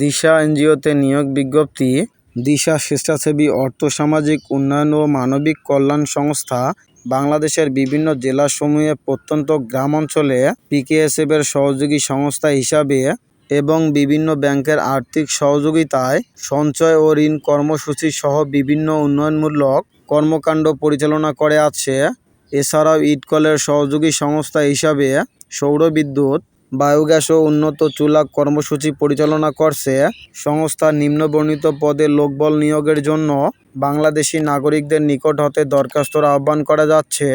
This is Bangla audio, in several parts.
দিশা এনজিওতে নিয়োগ বিজ্ঞপ্তি। দিশা স্বেচ্ছাসেবী অর্থসামাজিক উন্নয়ন ও মানবিক কল্যাণ সংস্থা বাংলাদেশের বিভিন্ন জেলাসমূহে প্রত্যন্ত গ্রাম অঞ্চলে পিকেএসএফের সহযোগী সংস্থা হিসাবে এবং বিভিন্ন ব্যাংকের আর্থিক সহযোগিতায় সঞ্চয় ও ঋণ কর্মসূচি সহ বিভিন্ন উন্নয়নমূলক কর্মকাণ্ড পরিচালনা করে আছে। এছাড়াও ইটকলের সহযোগী সংস্থা হিসাবে সৌর বিদ্যুৎ বায়োগ্যাস ও উন্নত চুলা কর্মসূচি পরিচালনা করছে সংস্থা নিম্নবর্ণিত পদে লোকবল নিয়োগের জন্য বাংলাদেশি নাগরিকদের নিকট হতে দরখাস্তর আহ্বান করা যাচ্ছে।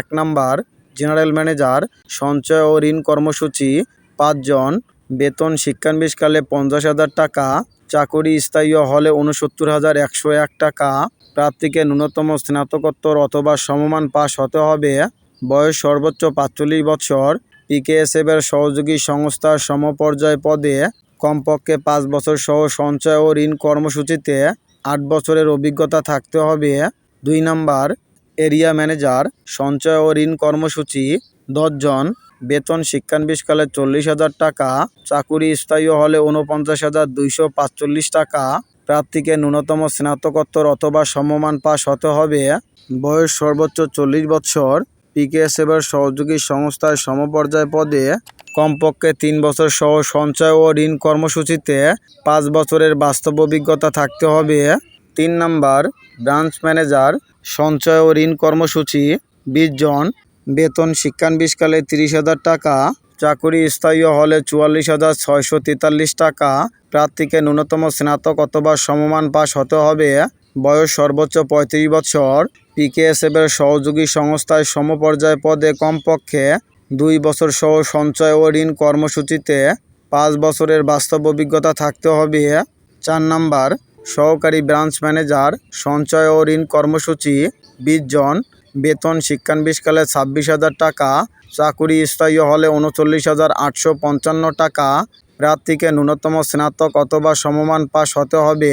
এক নাম্বার, জেনারেল ম্যানেজার সঞ্চয় ও ঋণ কর্মসূচি পাঁচজন বেতন শিক্ষানবিশকালে পঞ্চাশ হাজার টাকা, চাকুরি স্থায়ী হলে উনসত্তর হাজার একশো এক টাকা প্রার্থীকে ন্যূনতম স্নাতকোত্তর অথবা সমমান পাশ হতে হবে, বয়স সর্বোচ্চ পাঁচচল্লিশ বছর পিকেএসএফের সহযোগী সংস্থার সমপর্যায় পদে কমপক্ষে পাঁচ বছর সহ সঞ্চয় ও ঋণ কর্মসূচিতে আট বছরের অভিজ্ঞতা থাকতে হবে। দুই নাম্বার, এরিয়া ম্যানেজার, সঞ্চয় ও ঋণ কর্মসূচি দশজন বেতন শিক্ষানবিশকালে চল্লিশ হাজার টাকা, চাকুরি স্থায়ী হলে উনপঞ্চাশ হাজার দুইশো পাঁচচল্লিশ টাকা, প্রার্থীকে ন্যূনতম স্নাতকোত্তর অথবা সমমান পাশ হতে হবে। বয়স সর্বোচ্চ চল্লিশ বছর। পিকেএসএফের সহযোগী সংস্থার সমপর্যায় পদে কমপক্ষে তিন বছর সহ সঞ্চয় ও ঋণ কর্মসূচিতে পাঁচ বছরের বাস্তব অভিজ্ঞতা থাকতে হবে। তিন নাম্বার, ব্রাঞ্চ ম্যানেজার, সঞ্চয় ও ঋণ কর্মসূচি, বিশ জন, বেতন শিক্ষানবিশকালে তিরিশ হাজার টাকা, চাকুরি স্থায়ী হলে চুয়াল্লিশ হাজার ছয়শো তেতাল্লিশ টাকা, প্রার্থীকে ন্যূনতম স্নাতক অথবা সমমান পাশ হতে হবে। বয়স সর্বোচ্চ পঁয়ত্রিশ বছর। পিকেএসএফের সহযোগী সংস্থায় সমপর্যায় পদে কমপক্ষে দুই বছর সহ সঞ্চয় ও ঋণ কর্মসূচিতে পাঁচ বছরের বাস্তব অভিজ্ঞতা থাকতে হবে। চার নাম্বার, সহকারী ব্রাঞ্চ ম্যানেজার, সঞ্চয় ও ঋণ কর্মসূচি, বিশ জন, বেতন শিক্ষানবিশকালে ছাব্বিশ হাজার টাকা, চাকুরি স্থায়ী হলে উনচল্লিশ হাজার আটশো পঞ্চান্ন টাকা, প্রার্থীকে ন্যূনতম স্নাতক অথবা সমমান পাশ হতে হবে।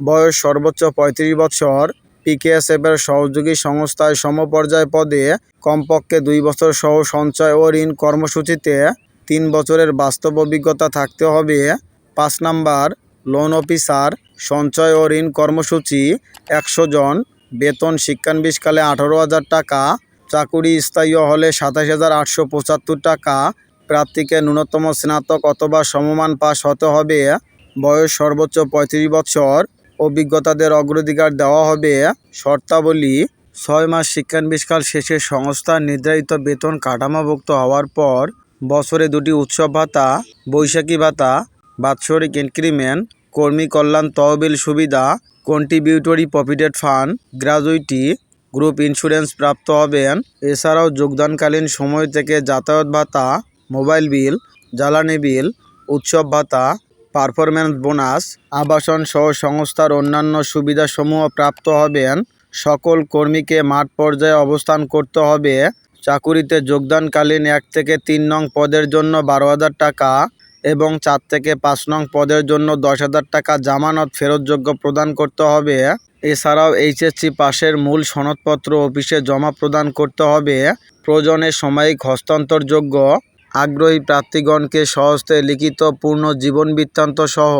বয়স সর্বোচ্চ পঁয়ত্রিশ বছর। পিকেএসএফের সহযোগী সংস্থায় সমপর্যায় পদে কমপক্ষে দুই বছর সহ সঞ্চয় ও ঋণ কর্মসূচিতে তিন বছরের বাস্তব অভিজ্ঞতা থাকতে হবে। পাঁচ নাম্বার লোন অফিসার সঞ্চয় ও ঋণ কর্মসূচি, একশো জন, বেতন শিক্ষানবিশকালে আঠারো হাজার টাকা, চাকুরি স্থায়ী হলে সাতাশ হাজার আটশো পঁচাত্তর টাকা, প্রার্থীকে ন্যূনতম স্নাতক অথবা সমমান পাশ হতে হবে। বয়স সর্বোচ্চ পঁয়ত্রিশ বছর। অভিজ্ঞতাদের অগ্রাধিকার দেওয়া হবে। শর্তাবলী, ছয় মাস শিক্ষানবিষ্কার শেষে সংস্থার নির্ধারিত বেতন কাঠামোভুক্ত হওয়ার পর বছরে দুটি উৎসব ভাতা, বৈশাখী ভাতা, বাৎসরিক ইনক্রিমেন্ট, কর্মী কল্যাণ তহবিল সুবিধা, contributory provident fund, gratuity, group insurance প্রাপ্ত হবেন। এছাড়াও যোগদানকালীন সময় থেকে যাতায়াত ভাতা, মোবাইল বিল, জ্বালানি বিল, উৎসব ভাতা পারফরম্যান্স বোনাস, আবাসন সহ সংস্থার অন্যান্য সুবিধাসমূহ প্রাপ্ত হবেন। সকল কর্মীকে মাঠ পর্যায়ে অবস্থান করতে হবে। চাকুরিতে যোগদানকালীন এক থেকে তিন নং পদের জন্য বারো হাজার টাকা এবং চার থেকে পাঁচ নং পদের জন্য দশ হাজার টাকা জামানত ফেরতযোগ্য প্রদান করতে হবে। এছাড়াও এইচএসসি পাশের মূল সনদপত্র অফিসে জমা প্রদান করতে হবে। প্রয়োজনে সাময়িক হস্তান্তরযোগ্য আগ্রহী প্রার্থীগণকে সহস্তে লিখিত পূর্ণ জীবন বৃত্তান্ত সহ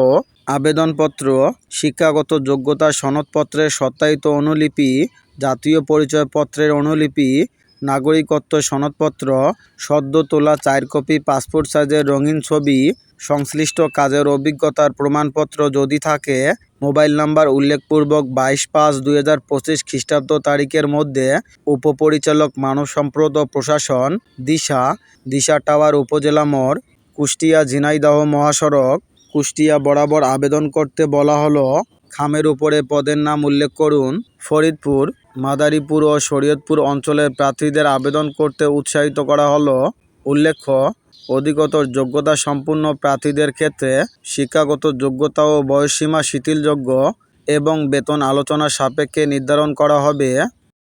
আবেদনপত্র, শিক্ষাগত যোগ্যতা সনদপত্রের সত্যায়িত অনুলিপি, জাতীয় পরিচয়পত্রের অনুলিপি নাগরিকত্ব সনদপত্র, সদ্য তোলা চার কপি পাসপোর্ট সাইজের রঙিন ছবি, সংশ্লিষ্ট কাজের অভিজ্ঞতার প্রমাণপত্র যদি থাকে, মোবাইল নাম্বার উল্লেখপূর্বক বাইশ পাঁচ দুই হাজার পঁচিশ খ্রিস্টাব্দ তারিখের মধ্যে উপপরিচালক মানব সম্পদ প্রশাসন, দিশা দিশা টাওয়ার উপজেলা মোড়, কুষ্টিয়া ঝিনাইদহ মহাসড়ক, কুষ্টিয়া বরাবর আবেদন করতে বলা হলো। খামের উপরে পদের নাম উল্লেখ করুন। ফরিদপুর মাদারীপুর ও শরীয়তপুর অঞ্চলের প্রার্থীদের আবেদন করতে উৎসাহিত করা হলো। উল্লেখ্য অধিকতর যোগ্যতা সম্পন্ন প্রার্থীদের ক্ষেত্রে শিক্ষাগত যোগ্যতা ও বয়সসীমা শিথিলযোগ্য এবং বেতন আলোচনা সাপেক্ষে নির্ধারণ করা হবে।